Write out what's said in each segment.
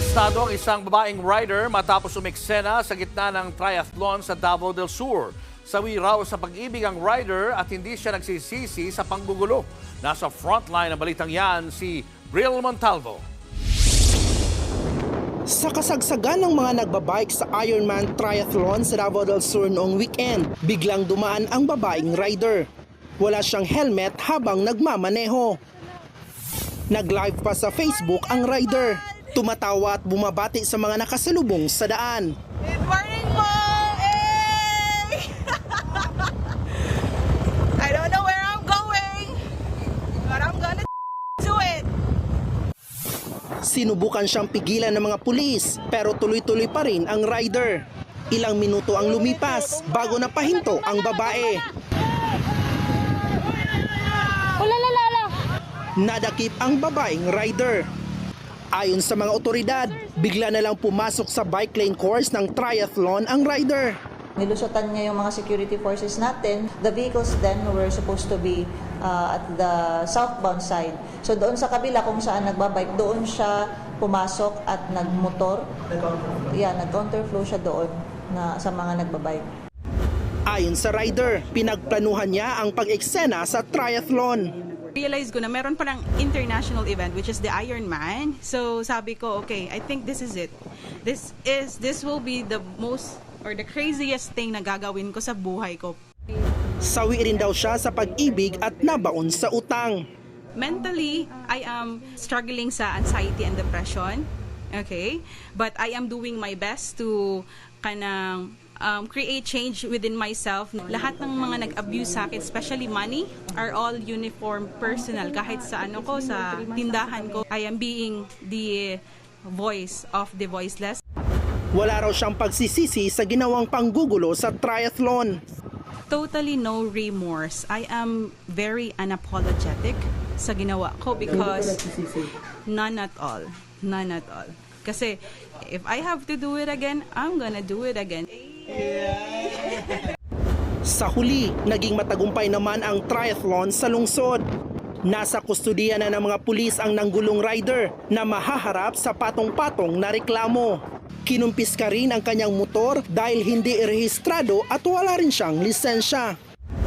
Arestado ang isang babaeng rider matapos umeksena sa gitna ng triathlon sa Davao del Sur. Sawi raw sa pag-ibig ang rider at hindi siya nagsisisi sa panggugulo. Nasa frontline ng balitang yan si Bril Montalvo. Sa kasagsagan ng mga nagbabike sa Ironman Triathlon sa Davao del Sur noong weekend, biglang dumaan ang babaeng rider. Wala siyang helmet habang nagmamaneho. Nag-live pa sa Facebook ang rider. Tumatawa at bumabati sa mga nakasalubong sa daan. Good morning! Hey! I don't know where I'm going, but I'm gonna do it. Sinubukan siyang pigilan ng mga pulis pero tuloy-tuloy pa rin ang rider. Ilang minuto ang lumipas bago napahinto ang babae. Nadakip ang babaeng rider. Ayon sa mga otoridad, bigla na lang pumasok sa bike lane course ng triathlon ang rider. Nilusutan niya yung mga security forces natin. The vehicles then were supposed to be uh, at the southbound side. So doon sa kabila kung saan nagbabike, doon siya pumasok at nagmotor. Yeah, nag-counterflow siya doon na sa mga nagbabike. Ayon sa rider, pinagplanuhan niya ang pag-eksena sa triathlon. Realize ko na meron palang international event which is the Ironman. So sabi ko, okay, I think this is it. This is this will be the most or the craziest thing na gagawin ko sa buhay ko. Sawi rin daw siya sa pag-ibig at nabaon sa utang. Mentally, I am struggling sa anxiety and depression. Okay? But I am doing my best to kanang um, create change within myself. Lahat ng mga nag-abuse sa akin, especially money, are all uniform personal. Kahit sa ano ko, sa tindahan ko, I am being the voice of the voiceless. Wala raw siyang pagsisisi sa ginawang panggugulo sa triathlon. Totally no remorse. I am very unapologetic sa ginawa ko because none at all. None at all. Kasi if I have to do it again, I'm gonna do it again. Sa huli, naging matagumpay naman ang triathlon sa lungsod. Nasa kustudiya na ng mga pulis ang nanggulong rider na mahaharap sa patong-patong na reklamo. Kinumpis ka rin ang kanyang motor dahil hindi rehistrado at wala rin siyang lisensya.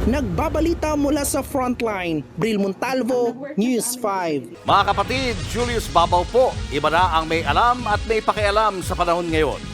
Nagbabalita mula sa frontline, Bril Montalvo, News 5. Mga kapatid, Julius Babaw po. Iba na ang may alam at may pakialam sa panahon ngayon.